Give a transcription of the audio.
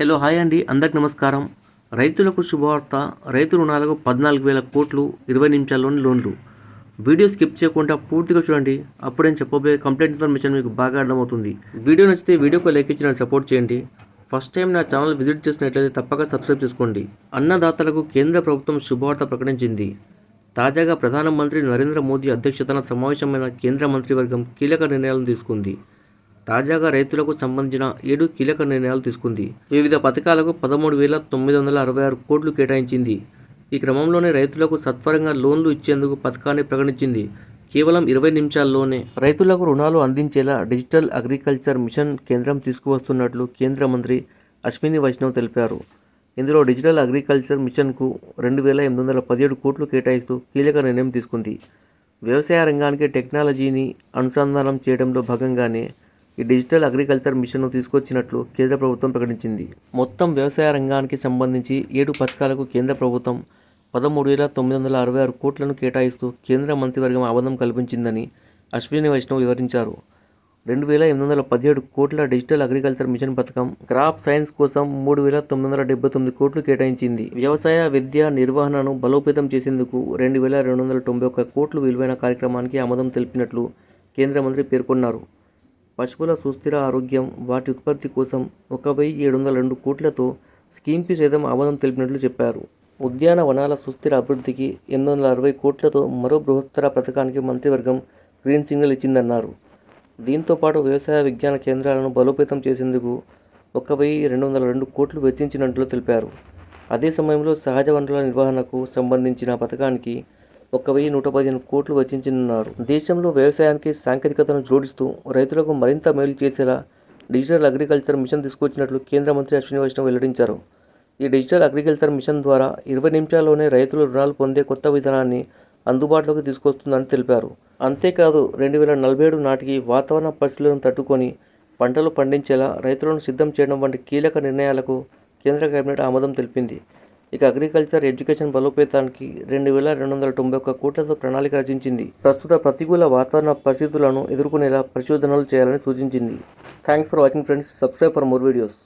Hello hi అండి. అందరికి నమస్కారం. రైతులకు శుభవార్త. రైతు రుణాలకు పద్నాలుగు వేల కోట్లు ఇరవై నిమిషాల్లోని లోన్లు. వీడియో స్కిప్ చేయకుండా పూర్తిగా చూడండి. అప్పుడే చెప్పబోయే కంప్లీట్ ఇన్ఫర్మేషన్ మీకు బాగా అర్థమవుతుంది. వీడియో నచ్చితే వీడియోకి లైక్ ఇచ్చి నన్ను సపోర్ట్ చేయండి. ఫస్ట్ టైం నా ఛానల్ విజిట్ చేసినట్లయితే తప్పక సబ్స్క్రైబ్ చేసుకోండి. అన్నదాతలకు కేంద్ర ప్రభుత్వం శుభవార్త ప్రకటించింది. తాజాగా ప్రధానమంత్రి నరేంద్ర మోదీ అధ్యక్షతన సమావేశమైన కేంద్ర మంత్రివర్గం కీలక నిర్ణయాలను తీసుకుంది. తాజాగా రైతులకు సంబంధించిన ఏడు కీలక నిర్ణయాలు తీసుకుంది. వివిధ పథకాలకు పదమూడు వేల తొమ్మిది వందల అరవై ఆరు కోట్లు కేటాయించింది. ఈ క్రమంలోనే రైతులకు సత్వరంగా లోన్లు ఇచ్చేందుకు పథకాన్ని ప్రకటించింది. కేవలం ఇరవై నిమిషాల్లోనే రైతులకు రుణాలు అందించేలా డిజిటల్ అగ్రికల్చర్ మిషన్ కేంద్రం తీసుకువస్తున్నట్లు కేంద్ర మంత్రి అశ్విని వైష్ణవ్ తెలిపారు. ఇందులో డిజిటల్ అగ్రికల్చర్ మిషన్కు రెండు వేల ఎనిమిది వందల పదిహేడు కోట్లు కేటాయిస్తూ కీలక నిర్ణయం తీసుకుంది. వ్యవసాయ రంగానికి టెక్నాలజీని అనుసంధానం చేయడంలో భాగంగానే ఈ డిజిటల్ అగ్రికల్చర్ మిషన్ను తీసుకొచ్చినట్లు కేంద్ర ప్రభుత్వం ప్రకటించింది. మొత్తం వ్యవసాయ రంగానికి సంబంధించి ఏడు పథకాలకు కేంద్ర ప్రభుత్వం పదమూడు వేల తొమ్మిది వందల అరవై ఆరు కోట్లను కేటాయిస్తూ కేంద్ర మంత్రివర్గం ఆమోదం కల్పించిందని అశ్విని వైష్ణవ్ వివరించారు. రెండు వేల ఎనిమిది వందల పదిహేడు కోట్ల డిజిటల్ అగ్రికల్చర్ మిషన్ పథకం క్రాప్ సైన్స్ కోసం మూడు వేల తొమ్మిది వందల డెబ్బై తొమ్మిది కోట్లు కేటాయించింది. వ్యవసాయ విద్య నిర్వహణను బలోపేతం చేసేందుకు రెండు వేల రెండు వందల తొంభై ఒక్క కోట్లు విలువైన కార్యక్రమానికి ఆమోదం తెలిపినట్లు కేంద్ర మంత్రి పేర్కొన్నారు. పశువుల సుస్థిర ఆరోగ్యం వాటి ఉత్పత్తి కోసం ఒక వెయ్యి ఏడు వందల రెండు కోట్లతో స్కీమ్కి సైతం ఆమోదం తెలిపినట్లు చెప్పారు. ఉద్యానవనాల సుస్థిర అభివృద్ధికి ఎనిమిది వందల అరవై కోట్లతో మరో బృహత్తర పథకానికి మంత్రివర్గం గ్రీన్ సిగ్నల్ ఇచ్చిందన్నారు. దీంతో పాటు వ్యవసాయ విజ్ఞాన కేంద్రాలను బలోపేతం చేసేందుకు ఒక వెయ్యి రెండు వందల రెండు కోట్లు వెచ్చించినట్లు తెలిపారు. అదే సమయంలో సహజ వనరుల నిర్వహణకు సంబంధించిన పథకానికి ఒక వెయ్యి నూట పదిహేను కోట్లు వెచ్చించనున్నారు. దేశంలో వ్యవసాయానికి సాంకేతికతను జోడిస్తూ రైతులకు మరింత మేలు చేసేలా డిజిటల్ అగ్రికల్చర్ మిషన్ తీసుకొచ్చినట్లు కేంద్ర మంత్రి అశ్విని వైష్ణవ్ వెల్లడించారు. ఈ డిజిటల్ అగ్రికల్చర్ మిషన్ ద్వారా ఇరవై నిమిషాల్లోనే రైతులు రుణాలు పొందే కొత్త విధానాన్ని అందుబాటులోకి తీసుకొస్తుందని తెలిపారు. అంతేకాదు రెండు వేల నలభై ఏడు నాటికి వాతావరణ పరిస్థితులను తట్టుకొని పంటలు పండించేలా రైతులను సిద్ధం చేయడం వంటి కీలక నిర్ణయాలకు కేంద్ర కేబినెట్ ఆమోదం తెలిపింది. ఇక అగ్రికల్చర్ ఎడ్యుకేషన్ బలోపేతానికి రెండు వేల రెండు వందల తొంభై ఒక్క కోట్లతో ప్రణాళిక రచించింది. ప్రస్తుత ప్రతికూల వాతావరణ పరిస్థితులను ఎదుర్కొనేలా పరిశోధనలు చేయాలని సూచించింది. Thanks for watching friends subscribe for more videos